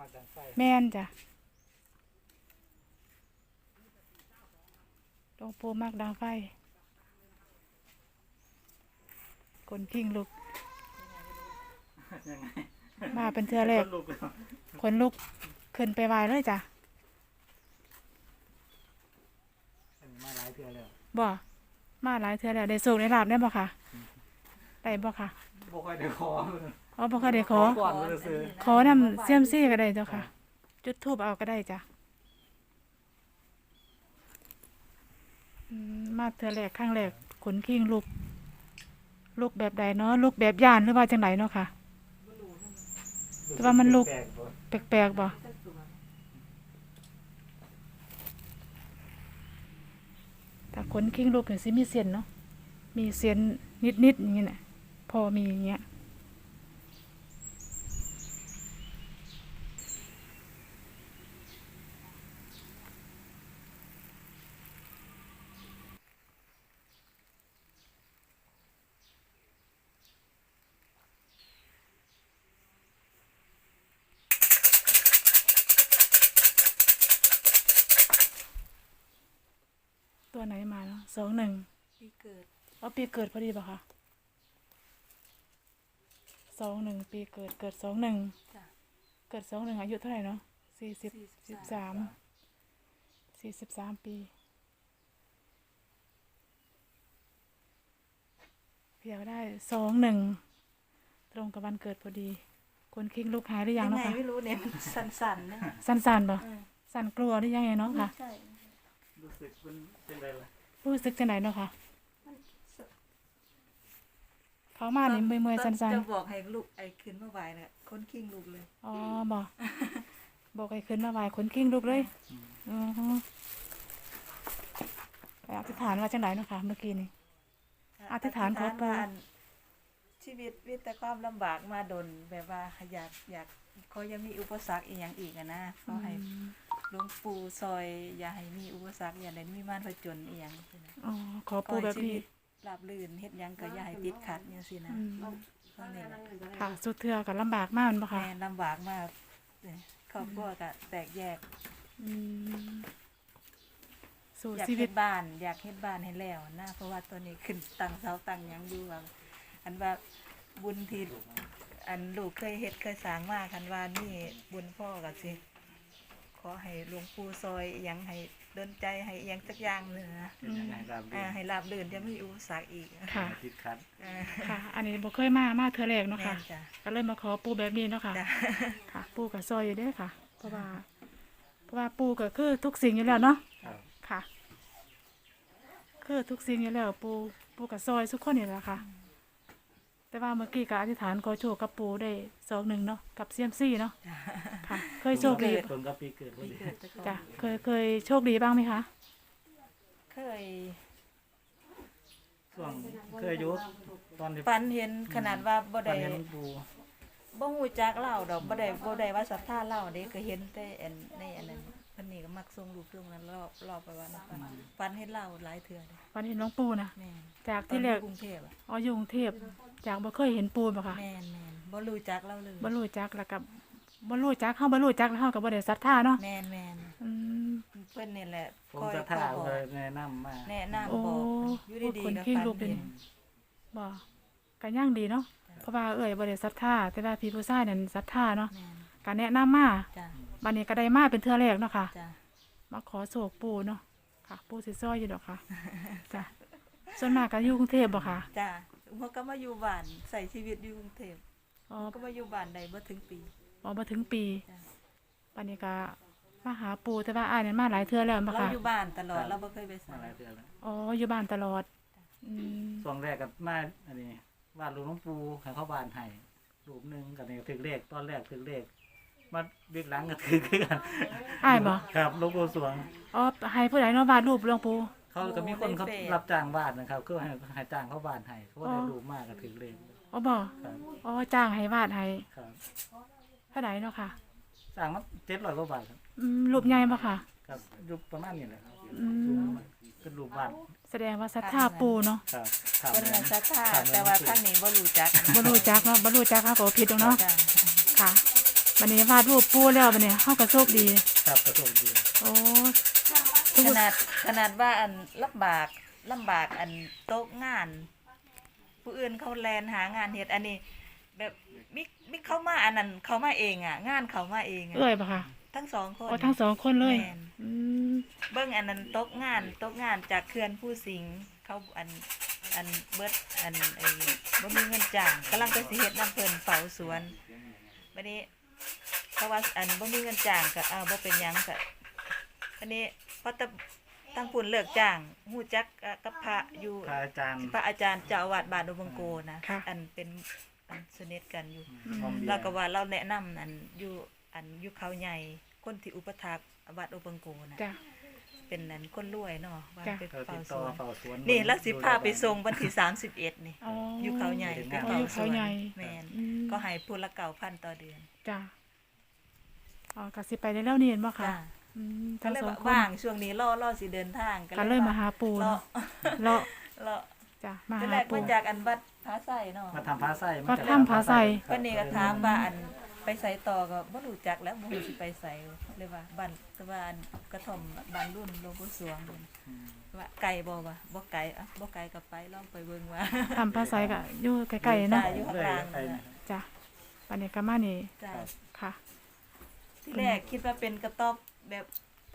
มาดังไฟแม่นจ้ะหลวงปู่มากดังไฟคนกิ้งลุก ยังไงมาเป็นเทือแรกคนลุกเลยคนลุกขึ้นไปไหวเลยจ้ะอันนี้มาหลายเทื่อแล้วบ่มาหลายเทือแล้วได้สูกได้ลาบได้บ่ค่ะได้บ่ค่ะบ่ค่อยได้ขอเลย อ๋อบ่เคยได้ขอ ก่อนเลยซื้อขอนำเสียมซี่ก็ได้เจ้าค่ะ จุดทูบเอาก็ได้จ้ะอืมมาเทือแรกข้างแรกขนคิงลุกลุกแบบใดเนาะลุกแบบย่านหรือว่าจังไดเนาะค่ะ แต่ว่ามันลุก แปลกๆบ่แปลกๆบ่แต่ขนคิงลุกเนี่ยสิมีเสียนเนาะมีเสียนนิดๆอย่างนี้น่ะพอมีอย่างเงี้ย ตัวไหนมาเนาะสองหนึ่งปีเกิดเอาปีเกิดพอดีป่ะคะสองหนึ่งปีเกิดเกิดสองหนึ่งจ้ะ เกิดสองหนึ่งอายุเท่าไหร่เนาะสี่สิบสิบสาม43สี่สิบสามปีเพียวได้สองหนึ่งตรงกับวันเกิดพอดี คนคิงลูกหายหรือยังยังเนาะไงคะไม่รู้เนี่ยมันสั่นๆนะ สั้นๆป่ะเออ สั่นกลัวหรือยังไงเนาะค่ะ ใช่ รู้สึกมันเป็นไรล่ะรู้สึกจะไหนเนาะค่ะเขามานี่เมื่อยๆสั้นจะบอกให้ลูกไอ้ขึ้นเมื่อวานน่ะคนคิงลูกเลยๆอ๋อบอกบอกให้ขึ้นมาไหวคนคิงลูกเลยอือฮึไปอธิษฐานว่าจังไหนเนาะค่ะเมื่อกี้นี่ อธิษฐานขอปู่ว่าอันชีวิตวิตความลำบากมาดนแบบว่าอยากอยากเขายังมีอุปสรรคอีกอย่างอีกอะนะเขาให้ หลวงปู่ซอย อย่าให้มีอุปสรรคอย่าได้มีมารผจญอีกอย่างซี้นะอ๋อขอปูแบบนี้ราบลื่นเฮ็ดหยังก็อย่าให้ติดขัดอย่างสินะอืมเท่านี้แหละค่ะ สุดเทือกับลำบากมากแม่นปะค่ะแม่ลำบากมากเนี่ยครอบครัวก็แตกแยก อืมสู่อยากชีวิเฮ็ต ดบ้านอยากเฮ็ดบ้านให้แล้วนะเพราะว่าตอนนี้ขึ้นตังเสาตังหยังอยู่ว่าอันว่าบุญที่อันลูกเคยเฮ็ดเคยสร้างมาคันว่านี่บุญพ่อก็สิ ขอให้หลวงปู่ซอยอิหยังให้ดลใจให้อิหยังสักอย่างหนึงนะเป็นยังไงตามดีอ่าให้ราบรื่นจะไม่มีอุปสรรคอีกค่ะติดขัดอ่าค่ะ อันนี้บ่เคยมา มาเทือแรกเนาะแม่ค่ะ นจ้ะก็เลยมาขอปูแบบนี้เนาะค่ะ จ้ะค่ะ ปูกับซอยอยู่เด้อค่ะ เพราะว่า เพราะว่าปูก็คือทุกสิ่งอยู่แล้วเนาะ ครับค่ะ คือทุกสิ่งอยู่แล้วปูปูกับซอยทุกคนนี่แหละค่ะ แต่ว่าเมื่อกี้ก็อธิษฐานขอโชคกับปูได้สองหนึ่งเนาะกับเซียมซี่เนาะจ้ะค่ะ เคยโชคดีตรงกับปีเกิดพอปีดีเกิดแต่ก่อนจ้ะเคยเคยโชคดีบ้างไหมคะ เคยช่วงเคยอยู่ตอนที่ฝันเห็นขนาดว่าบ่ตอนได้เห็นหลวงปู่บ่ฮู้จักเล่าดอกบ่ได้บ่ได้ว่าศรัทธาเล่าเด้ก็เห็นแต่อันในอันนั้นเพิ่นนี่ก็มักส่งรูปเรื่องนั้นรอบรอบไปว่านะฝันฝันเห็นเล่าหลายเทื่อเด้วันเห็นหลวงปูนะแม่นจากตอนที่แรอยู่กกรุงเทพอะอ๋ออยู่กรุงเทพ จากบ่เคยเห็นปูบ่ค่ะแม่นแม่นบ่รู้จักเล่าเลยบ่รู้จักแล้วกับบ่รู้จักเฮาบ่รู้จักแล้วเฮาก็บ่ได้ศรัทธาเนาะแม่นแม่นอืมเพิ่นนี่แหละผมคอยจะคอท่ายบอกเลยแนะนำมาแนะนำโอ้บอกอยู่ดีคนๆก็ขี้ฝันลูกเป็นเห็นบ่ก็ย่างดีเนาะเพราะว่าเอ้ยบ่ได้ศรัทธาแต่ว่าพี่ผู้ชายนั่นศรัทธาเนาะแม่นก็แนะนำมาจ้ะบัดนี้ก็ได้มาเป็นเทื่อแรกเนาะค่ะ จ้ะมาขอโศกปูเนาะค่ะ ปูสิซอยอยู่ดอกค่ะ จ้ะส่วนมากก็อยู่กรุงเทพบ่ค่ะ จ้ะ เมื่อก็มาอยู่บ้านใส่ชีวิตอยู่กรุงเทพอ๋อก็มาอยู่บ้านได้บ่ถึงปีอ๋อมาถึงปีจ้ะปันนี้ก็มาหาปูแต่ว่าอ้ายนั้นมาหลายเทื่อแล้วมาเราค่ะอยู่บ้านตลอดเราบ่เคยไปไสมาหลายเดือนแล้วอ๋ออยู่บ้านตลอดอืมช่วงแรกกับมาอันนี้วาดรูปหลวงปู่ให้เข้าบ้านให้รูปหนึงกับนี่ถึงเลขตอนแรกถึงเลขมาเบียกหลังก็ถือคือกันอ้ายบ่ครับหลวงปู่สวงอ๋อให้ผู้ใดเนาะวาดรูปหลวงปู่ เขาก็มีคนเขารับจ้างวาดนะครับก็ให้ให้จ้างเขาวาดให้เขาก็ได้อ๋อรูปมากก็ถึงเลขอ๋อบ่ครับอ๋อจ้างให้วาดให้ครับเท่าใดเนาะค่ะจ้างมาเจ็ดร้อยกว่าบาทครับอืมรูปใหญ่บ่ค่ะ ครับรูปประมาณนี้แหละครับอืมเป็นรูปวาดแสดงว่าศรัทธาปูเนาะครับถามเพิ่นแม่น่ะศรัทธาถามแต่แม่ว่าหลวงปู่ทางนี้บ่รู้จักบ่รู้จักเนาะบ่รู้จักเขาก็ผิดตรงเนาะจ้ะค่ะวันนี้วาดรูปปูแล้ววันนี้เฮาก็โชคดี ครับกระโดดดีโอ้ ขนาดขนาดว่าอันลำบากลำบากอันโต๊ะงาน ผู้อื่นเขาแลนหางานเฮ็ดอันนี้ แบบมิมิเขามาอันนั้นเขามาเองอะ งานเขามาเองอะเอ้ยปะค่ะทั้งสองคน โอ้ทั้งสองคนเลยแม่น อืมเบิ้งอันนั้นโต๊ะงานโต๊ะงานจากเขื่อนผู้สิงห์เขาอันอันเบิดอันไอ้บ่มีเงินจ้างกำลังไปสิเฮ็ดน้ำเพิ่นเฝ้าสวนบัดนี้เพราะว่าอันบ่มีเงินจ้างก็อ้าวบ่เป็นหยังก็อัน นี้พอตะตั้งปุ่นเลิกจ้างฮู้จักกับพระอยู่พระอาจารย์ พระอาจารย์เจ้าอาวาสบ้านอุบงโกนะค่ะ อันเป็นอันสนิทกันอยู่มอมเบียเราร์ก็ว่าเราแนะนำอันอยู่อันอยู่เขาใหญ่คนที่อุปถัมภ์วัดอุบงโกนะจ้ะ เป็นนั้นคนรวยเนาะว่าจ้ะไปเราเฝ้าติดสต่อวนเฝ้าสวนนี่ลักสิพาไปส่งวันที่สามสิบเอ็ดนี่ อ๋ออ อยู่เขาใหญ่เป็นไปงานเฝ้าอยู่สเขาวนใหญ่ แมนอืมก็ให้พูละเก่าพันต่อเดือนจ้ะอ๋อกสิไปได้แล้วนี่เห็นบ่ค่ะ จ้าอืม ก็ทั้งเลยสองว่าคนว่างช่วงนี้ล่อล่อสิเดินทางก็เลยมาหาปูล่อเนาะเลาะล่อจ้ะมาเป็นหาแรกปูมาจากอันวัดพระไส้เนาะมาทำผ้าไส้ก็ทำผ้าไส้เพิ่นนี่ก็ถามว่าอันไปใส่ต่อก็บ่รู้จักแล้วบ่รู้สิไปใส่เลยว่าบ้านแต่ว่าอันกระท่อมบ้านรุ่นหลวงปู่สวงนั่นอืมว่าไก่บ่วะบ่ไก่อะบ่ไก่ก็ไปลองไปเบิ่งว่าทำภาษาก็อยู่ใกล้ๆเนาะจ้ะอยู่ข้างล่างเรื่อยๆไปนะจ้ะวันนี้ก็มานี่จ้าค่ะที่แรกคิดว่าเป็นกระต๊อบ แบบ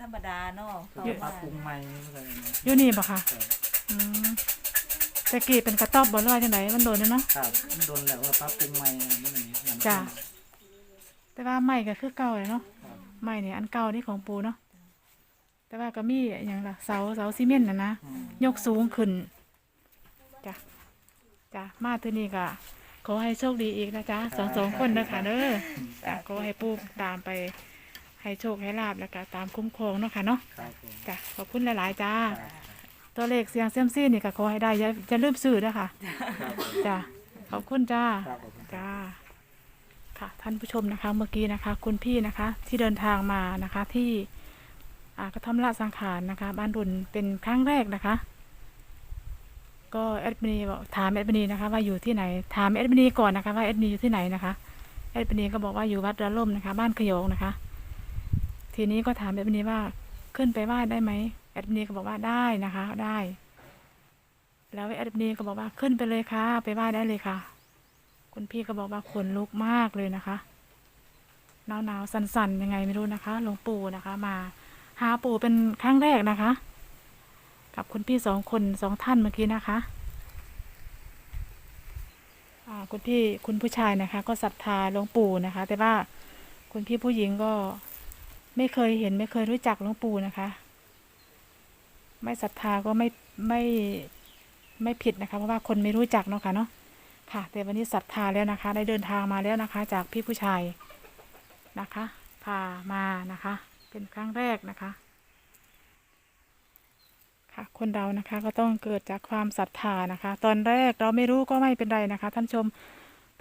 ธรรมดาเนาะเขาปรัมาบปรุงใหม่อะไรนะอยู่นี่บ่ค่ะครับอืมแต่กี้เป็นกระต๊อบบ่หรือว่าจังไดมันโดนแล้วเนาะ ครับโดนแล้วก็ปรับปรุงใหม่นี่มันนี่จ้ะ แต่ว่าไม้ก็คือเก่าเลยเนาะครับไม้นี่อันเก่านี่ของปูเนาะแต่ว่าก็มีอย่างล่ะเสาเสาซีเมนต์น่ะนะ อืมยกสูงขึ้นจ้ะจ้ะมาที่นี่ก็ขอให้โชคดีอีกนะจ๊ะสองสองคนนะคะเด้อจ้ะขอให้ปูตามไป ให้โชคให้ลาบแล้วก็ตามคุ้มครองเนาะค่ะเนาะครับผมจ้ะขอบคุณหลายๆจ้าครับตัวเลขเสียงเซียมซี่นี่ก็ขอให้ได้อย่าจะลืมซื้อด้วยค่ะครับผมจ้ะขอบคุณจ้า ครับผม จ้าค่ะท่านผู้ชมนะคะเมื่อกี้นะคะ คุณพี่นะคะ ที่เดินทางมานะคะที่อ่ากระท่อมละสังขารนะคะ บ้านดุนเป็นครั้งแรกนะคะ ก็แอดมินีบอกถามแอดมินีนะคะว่าอยู่ที่ไหนถามแอดมินีก่อนนะคะว่าแอดมินีอยู่ที่ไหนนะคะแอดมินีก็บอกว่าอยู่วัดระล่มนะคะ บ้านขยงนะคะ ทีนี้ก็ถามแอดมินว่าขึ้นไปไหว้ได้ไหมแอดมินก็บอกว่าได้นะคะ ได้ แล้วแอดมินก็บอกว่าขึ้นไปเลยค่ะ ไปไหว้ได้เลยค่ะ คุณพี่ก็บอกว่าขนลุกมากเลยนะคะหนาวหนาวสั่นๆยังไงไม่รู้นะคะหลวงปู่นะคะ มาหาปู่เป็นครั้งแรกนะคะ กับคุณพี่สองคนสองท่านเมื่อกี้นะคะคุณพี่คุณผู้ชายนะคะ ก็ศรัทธาหลวงปู่นะคะ แต่ว่าคุณพี่ผู้หญิงก็ ไม่เคยเห็นไม่เคยรู้จักหลวงปู่นะคะ ไม่ศรัทธาก็ไม่ไม่ไม่ผิดนะคะเพราะว่าคนไม่รู้จักเนาะค่ะเนาะค่ะ แต่วันนี้ศรัทธาแล้วนะคะ ได้เดินทางมาแล้วนะคะ จากพี่ผู้ชายนะคะ พามานะคะ เป็นครั้งแรกนะคะ ค่ะคนเรานะคะก็ต้องเกิดจากความศรัทธานะคะ ตอนแรกเราไม่รู้ก็ไม่เป็นไรนะคะ ท่านชม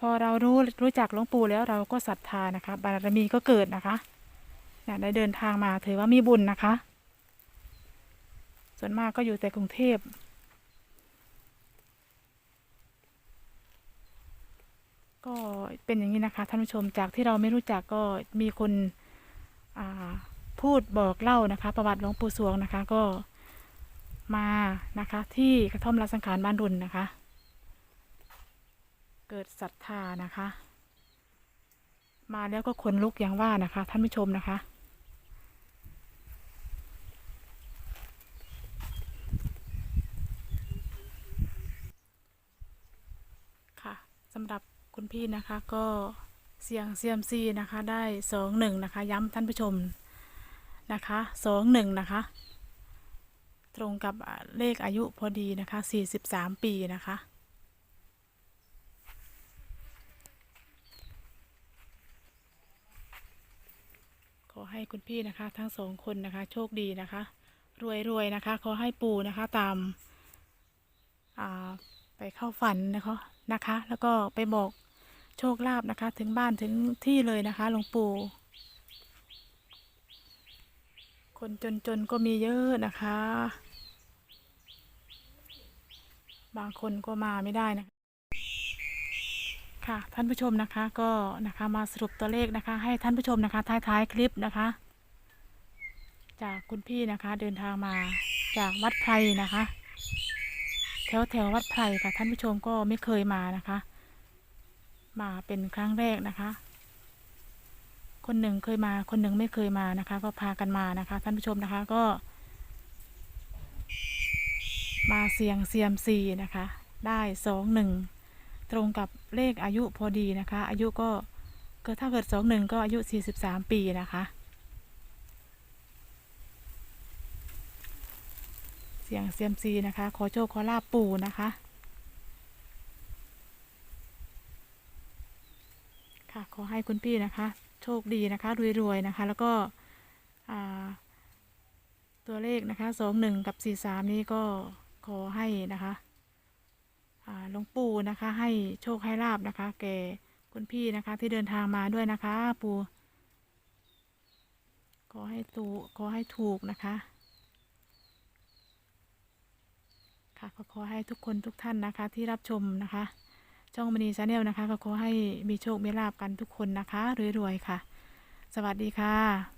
พอเรารู้รู้จักหลวงปู่แล้วเราก็ศรัทธานะคะ บารมีก็เกิดนะคะ เนี่ยได้เดินทางมาถือว่ามีบุญนะคะ ส่วนมากก็อยู่แต่กรุงเทพก็เป็นอย่างนี้นะคะท่านผู้ชมจากที่เราไม่รู้จักก็มีคนพูดบอกเล่านะคะ ประวัติหลวงปู่สวงนะคะก็มานะคะ ที่กระท่อมราสังขารบ้านรุนนะคะ เกิดศรัทธานะคะ มาแล้วก็ขนลุกอย่างว่านะคะ ท่านผู้ชมนะคะ ค่ะ สำหรับคุณพี่นะคะก็เสียงเซียมซีนะคะได้สองหนึ่งนะคะ ย้ำท่านผู้ชมนะคะสองหนึ่งนะคะ ตรงกับเลขอายุพอดีนะคะสี่สิบสามปีนะคะขอให้คุณพี่นะคะทั้งสองคนนะคะ โชคดีนะคะ รวยรวยๆนะคะ ขอให้ปู่นะคะตามาไปเข้าฝันนะคะ นะคะ แล้วก็ไปบอกโชคลาภนะคะ ถึงบ้านถึงที่เลยนะคะหลวงปู่ คนจนๆก็มีเยอะนะคะ บางคนก็มาไม่ได้นะค่ะท่านผู้ชมนะคะก็นะคะมาสรุปตัวเลขนะคะ ให้ท่านผู้ชมนะคะ ท้ายๆคลิปนะคะ จากคุณพี่นะคะเดินทางมาจากวัดไพรนะคะ แถวแถววัดไพรค่ะ ท่านผู้ชมก็ไม่เคยมานะคะ มาเป็นครั้งแรกนะคะ คนหนึ่งเคยมา คนหนึ่งไม่เคยมานะคะ ก็พากันมานะคะ ท่านผู้ชมนะคะก็ มาเสียงเซียมซีนะคะ ได้สองหนึ่งตรงกับเลขอายุพอดีนะคะ อายุก็ก็ถ้าเกิดสองหนึ่งก็อายุ43ปีนะคะ เสียงเซียมซีนะคะ ขอโชคขอลาบปู่นะคะ ค่ะขอให้คุณพี่นะคะ โชคดีนะคะรวยๆนะคะ แล้วก็ตัวเลขนะคะสองหนึ่งกับสี่สามนี้ก็ขอให้นะคะหลวงปู่นะคะให้โชคให้ลาบนะคะ แก่คุณพี่นะคะที่เดินทางมาด้วยนะคะ ปู่ขอให้ถูขอให้ถูกนะคะ ค่ะก็ขอให้ทุกคนทุกท่านนะคะ ที่รับชมนะคะ ช่องมณีชาแนลนะคะ ก็ขอให้มีโชคมีลาบกันทุกคนนะคะรวยๆค่ะ สวัสดีค่ะ